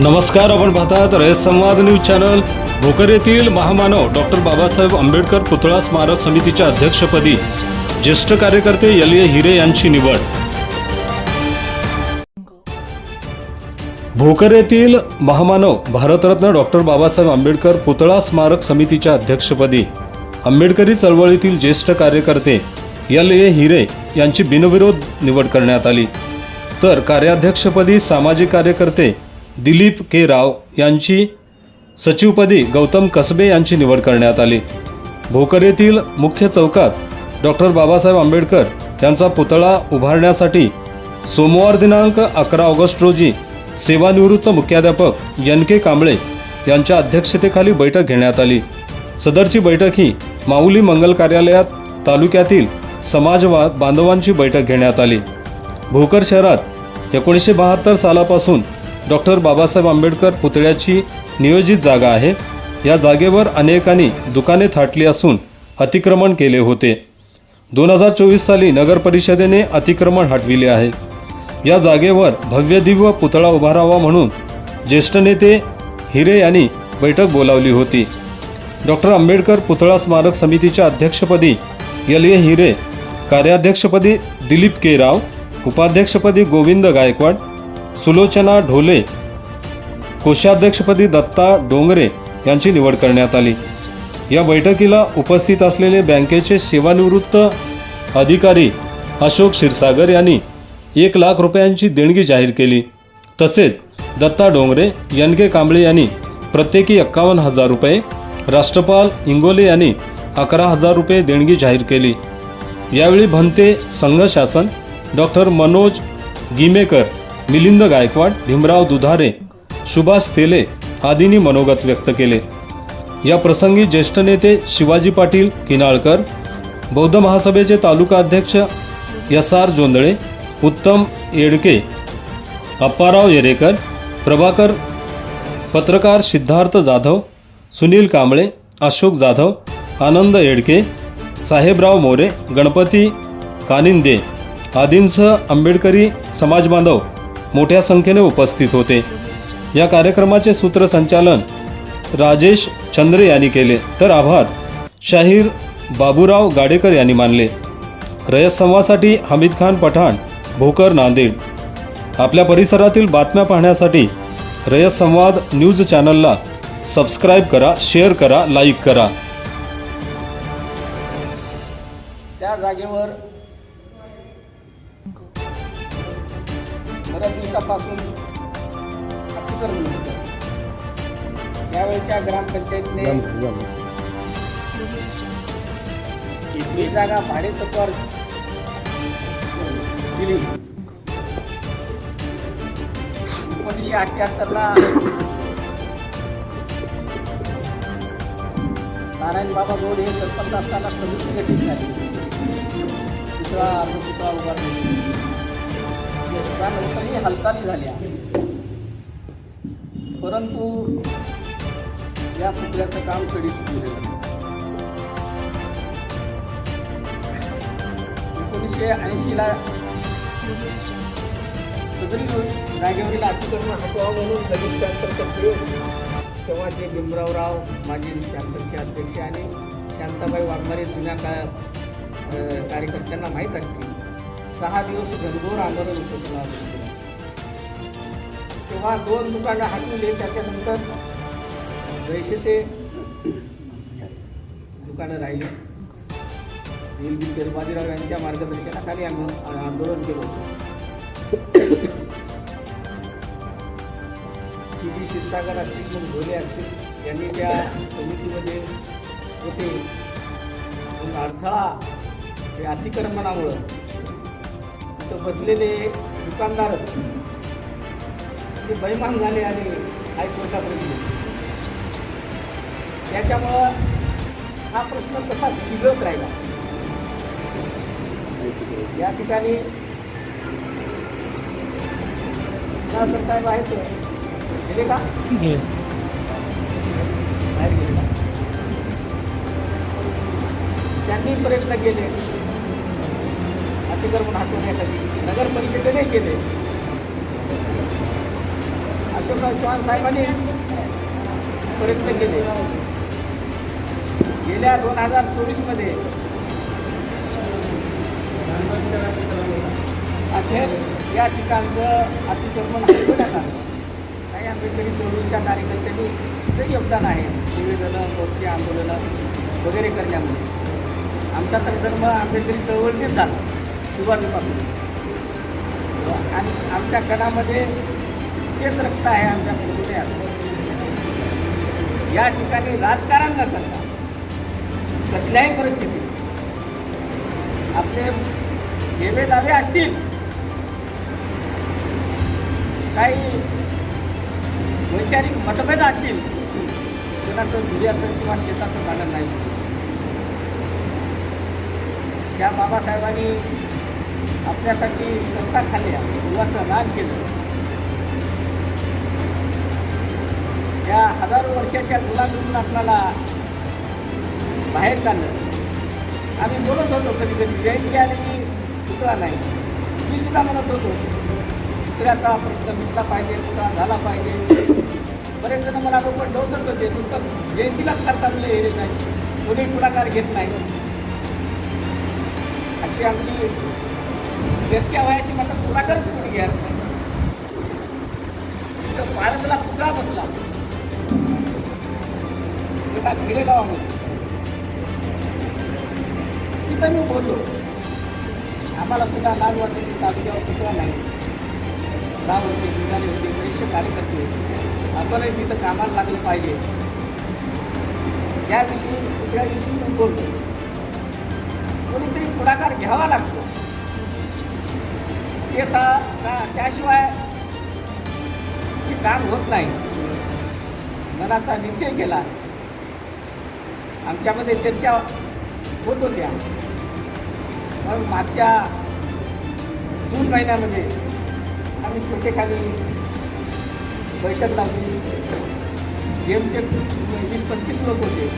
नमस्कार आपण पाहतात रयत संवाद न्यूज चॅनल. भोकर येथील महामानव डॉक्टर बाबासाहेब आंबेडकर पुतळा स्मारक समितीच्या अध्यक्षपदी ज्येष्ठ कार्यकर्ते एल ए हिरे यांची निवड. भोकर येथील महामानव भारतरत्न डॉक्टर बाबासाहेब आंबेडकर पुतळा स्मारक समितीच्या अध्यक्षपदी आंबेडकरी चळवळीतील ज्येष्ठ कार्यकर्ते एल ए हिरे यांची बिनविरोध निवड करण्यात आली. तर कार्याध्यक्षपदी सामाजिक कार्यकर्ते दिलीप के राव यांची सचिवपदी गौतम कसबे यांची निवड करण्यात आली. भोकर येथील मुख्य चौकात डॉक्टर बाबासाहेब आंबेडकर यांचा पुतळा उभारण्यासाठी सोमवार दिनांक अकरा ऑगस्ट रोजी सेवानिवृत्त मुख्याध्यापक एन के कांबळे यांच्या अध्यक्षतेखाली बैठक घेण्यात आली. सदरची बैठक ही माऊली मंगल कार्यालयात तालुक्यातील समाजवाद बांधवांची बैठक घेण्यात आली. भोकर शहरात एकोणीसशे बहात्तर सालापासून डॉक्टर बाबासाहेब आंबेडकर पुतळ्याची नियोजित जागा आहे. या जागेवर अनेकांनी दुकाने थाटली असून अतिक्रमण केले होते. दोन हजार चोवीस साली नगर परिषदेने अतिक्रमण हटविले आहे. या जागेवर भव्यदिव्य पुतळा उभारावा म्हणून ज्येष्ठ नेते हिरे यांनी बैठक बोलावली होती. डॉक्टर आंबेडकर पुतळा स्मारक समितीच्या अध्यक्षपदी एल ए हिरे कार्याध्यक्षपदी दिलीप के राव उपाध्यक्षपदी गोविंद गायकवाड सुलोचना ढोले कोषाध्यक्षपदी दत्ता डोंगरे यांची निवड करण्यात आली. या बैठकीला उपस्थित असलेले बँकेचे सेवानिवृत्त अधिकारी अशोक क्षीरसागर यांनी एक लाख रुपयांची देणगी जाहीर केली. तसेच दत्ता डोंगरे एन के कांबळे यांनी प्रत्येकी एक्कावन्न हजार रुपये राष्ट्रपाल इंगोले यांनी अकरा हजार रुपये देणगी जाहीर केली. यावेळी भंते संघ शासन डॉक्टर मनोज गिमेकर मिलिंद गायकवाड भीमराव दुधारे सुभाष तेले आदींनी मनोगत व्यक्त केले. या प्रसंगी ज्येष्ठ नेते शिवाजी पाटील किनाळकर बौद्ध महासभेचे तालुका अध्यक्ष एस आर जोंदळे उत्तम येडके अप्पाराव येरेकर प्रभाकर पत्रकार सिद्धार्थ जाधव सुनील कांबळे अशोक जाधव आनंद येडके साहेबराव मोरे गणपती कानिंदे आदींसह आंबेडकरी समाजबांधव मोठ्या संख्येने उपस्थित होते. या कार्यक्रमाचे सूत्रसंचालन राजेश चंद्रे यांनी केले. तर आभार. शाहीर बाबूराव गाडेकर यांनी मानले. रयतसंवादसाठी हमीद खान पठाण भोकर नांदेड. आपल्या परिसरातील बातम्या पाहण्यासाठी रयत संवाद न्यूज चॅनलला सबस्क्राईब करा शेअर करा लाईक करा. त्या जागेवर बऱ्याच दिवसापासून अतिक्रमण होतं यावेळच्या ग्रामपंचायतीने ही जागा भाडे तत्वावर दिली. एकोणीसशे अठ्ठ्याहत्तरला नारायण बाबा गोड हे सरपंच असताना समिती गठीत झाली. अर्ध पुतळा उभारले त्यानंतरही हालचाली झाल्या परंतु या पुतळ्याचं काम कधीच केलेलं एकोणीसशे ऐंशीला सदरी जागेवरील अतिक्रमण हटवा म्हणून दलित कॅन्सरचा तेव्हा ते भीमरावराव माजी कॅन्सरचे अध्यक्ष आणि शांताबाई वाघमारे जुन्या का कार्यकर्त्यांना माहीत असतील सहा दिवस घनघोर आंदोलन उपोषणावर बसले. तेव्हा दोन दुकानं हटवले त्याच्यानंतर पैसे ते दुकानं राहिले. एल बी बाजीराव यांच्या मार्गदर्शनाखाली आम्ही आंदोलन केलं होतं. टी जी क्षीरसागर असतील मग ढोले असतील यांनी त्या समितीमध्ये होते. अडथळा हे अतिक्रमणामुळं तिथं बसलेले दुकानदारच. ते बैमान झाले आणि हायकोर्टापर्यंत गेले. त्याच्यामुळं हा प्रश्न कसा झिगत राहिला? या ठिकाणी साहेब आहेत. गेले का? बाहेर गेले का? त्यांनी प्रयत्न केले. अतिक्रमण हटवण्यासाठी नगर परिषदेने केले. अशोकराव चव्हाण साहेबांनी प्रयत्न केले. गेल्या दोन हजार चोवीसमध्ये अखेर या ठिकाणचं अतिक्रमण हटवण्यात आलं काही आंबेडकरी चळवळीच्या कार्यकर्त्यांनी जे योगदान आहे. निवेदनं मोर्चे आंदोलनं वगैरे करण्यामध्ये. आमचा तर धर्म आंबेडकरी चळवळीतच झाला. सुरुवातीपासून. आणि आमच्या कणामध्ये तेच रक्त आहे आमच्या हृदयात. या ठिकाणी राजकारण न करता कसल्याही परिस्थितीत आपले गेले दावे असतील. काही वैचारिक मतभेद असतील शेणाचं दुर्याचं किंवा शेताचं कारण नाही. त्या बाबासाहेबांनी आपल्यासाठी रस्ता खाल्ल्या जीवाचं दान केलं. या हजारो वर्षाच्या गुलामीतून आपल्याला बाहेर काढलं. आम्ही बोलत होतो कधी कधी जयंती आली की पुतळा नाही. मी सुद्धा म्हणत होतो पुतळ्याचा प्रश्न मिटला पाहिजे पुतळा झाला पाहिजे. बरेच जण मला पण डोचत होते नुसतं जयंतीलाच करता मुले हे नाही. कोणी पुढाकार घेत नाही. अशी आमची चर्चा व्हायची मात्र पुढाकारच कुठे घ्यायच नाही. तिथं पाळतला पुतळा बसला. एका गिरेगावामध्ये तिथं मी बोललो आम्हाला सुद्धा लाज वाटते की तालुक्यावर पुतळा नाही. दहा वर्षे निघाले होते बरेचसे कार्यकर्ते. होते. आपणही तिथं कामाला लागलं पाहिजे. याविषयी पुतळ्याविषयी मी बोलतो कोणीतरी पुढाकार घ्यावा लागतो. ते सा त्याशिवाय हे काम होत नाही. मनाचा निश्चय केला. आमच्यामध्ये चर्चा होत होत्या. मग मागच्या जून महिन्यामध्ये आम्ही छोटेखाली बैठक लावली. जेमतेम वीस पंचवीस लोक होते.